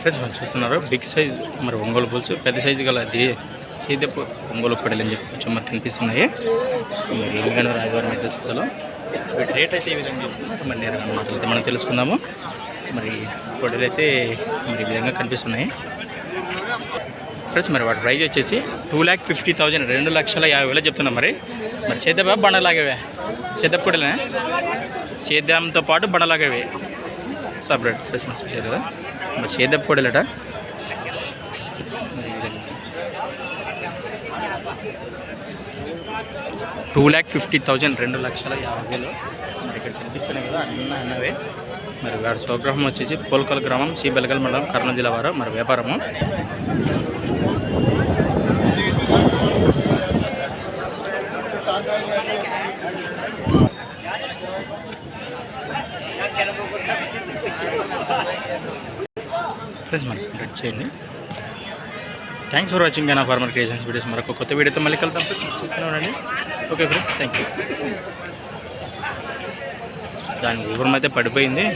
Friends మనం చూస్తున్నారు big size మరి ఒంగోలు పులుసు పెద్ద సైజు గల అది సీదపు ఒంగోలు కొడలు అని చెప్పి కొంచెం మనకు కనిపిస్తున్నాయి. మరి ఎలుగను రాజవారి చూద్దాం. వీటి రేట్ అయితే ఈ విధంగా చెప్తున్నారు మరి నేరుగా మాటలైతే మనం తెలుసుకుందాము. మరి కొడలు అయితే మరి ఈ విధంగా కనిపిస్తున్నాయి. ఫ్రెండ్స్ మరి వాటి ప్రైజ్ వచ్చేసి టూ ల్యాక్ ఫిఫ్టీ థౌజండ్ రెండు లక్షల యాభై వేలు చెప్తున్నాం మరి. మరి చేద్దామా బండలాగవే. చేద్దాం కూడా సేద్యంతో పాటు బండలాగవే. సపరేట్ ఫ్రెష్ మనం చూసారు కదా. మరి సేద్యం కూడా టూ ల్యాక్ ఫిఫ్టీ థౌజండ్ రెండు లక్షల యాభై వేలు. మరి ఇక్కడ కనిపిస్తున్నాయి కదా అన్న అన్నవే. మరి వాడి స్వగ్రహం వచ్చేసి పోల్కల్ గ్రామం సి బెలగల్ మండలం కర్నూలు జిల్లా వారు. మరి వ్యాపారము. ఫ్రెండ్స్ మరి కట్ చేయండి. థ్యాంక్స్ ఫర్ వాచింగ్ నా ఫార్మర్ క్రియేషన్స్ వీడియోస్ మరొక కొత్త వీడియోతో మళ్ళీ కలుద్దాం. ఫ్రెండ్స్ చూస్తున్నానండి ఓకే ఫ్రెండ్స్ థ్యాంక్ యూ దాని వివరం అయితే పడిపోయింది.